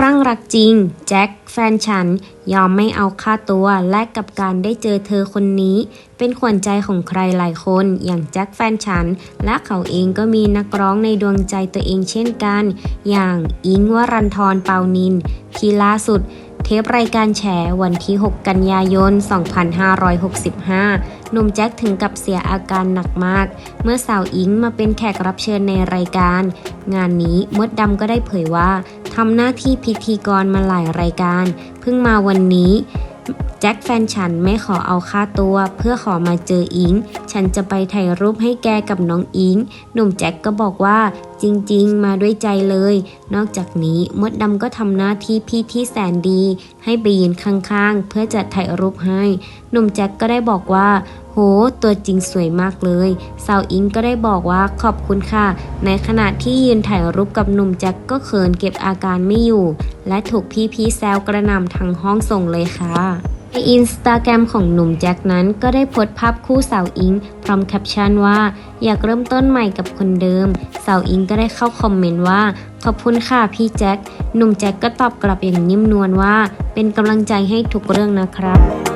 ครั่งรักจริง แจ็คแฟนฉัน ยอมไม่เอาค่าตัวแลกกับการได้เจอเธอคนนี้ เป็นขวัญใจของใครหลายคน อย่างแจ็คแฟนฉัน และเขาเองก็มีนักร้องในดวงใจตัวเองเช่นกัน อย่างอิงวรันทรเปานิน ที่ล่าสุด เทปรายการแฉวันที่ 6 กันยายน 2565 หนุ่มแจ็คถึงกับเสียอาการหนักมาก เมื่อสาวอิงมาเป็นแขกรับเชิญในรายการ งานนี้มดดำก็ได้เผยว่า ทำหน้าที่พิธีกรมาหลายรายการ เพิ่งมาวันนี้แจ็คแฟนฉันไม่ขอเอาค่าตัว เพื่อขอมาเจออิง ฉันจะไปถ่ายรูปให้แกกับน้องอิง หนุ่มแจ็คก็บอกว่าจริงๆ มาด้วยใจเลย นอกจากนี้มดดำก็ทำหน้าที่พี่ที่แสนดี ให้ไปยืนข้างๆ เพื่อจะถ่ายรูปให้ หนุ่มแจ็คก็ได้บอกว่า โห ตัวจริงสวยมากเลยสาวอิงก็ได้บอกว่าขอบคุณค่ะ ในขณะที่ยืนถ่ายรูปกับหนุ่มแจ็คก็เขินเก็บอาการไม่อยู่ และถูกพี่ๆแซวกระนำทั้งห้องส่งเลยค่ะ ในอินสตาแกรมของหนุ่มแจ็คนั้นก็ได้โพสต์ภาพคู่สาวอิง พร้อมแคปชั่นว่า อยากเริ่มต้นใหม่กับคนเดิม สาวอิงก็ได้เข้าคอมเมนต์ว่า ขอบคุณค่ะพี่แจ็คหนุ่มแจ็คก็ตอบกลับอย่างนิ่มนวลว่า เป็นกำลังใจให้ทุกเรื่องนะครับ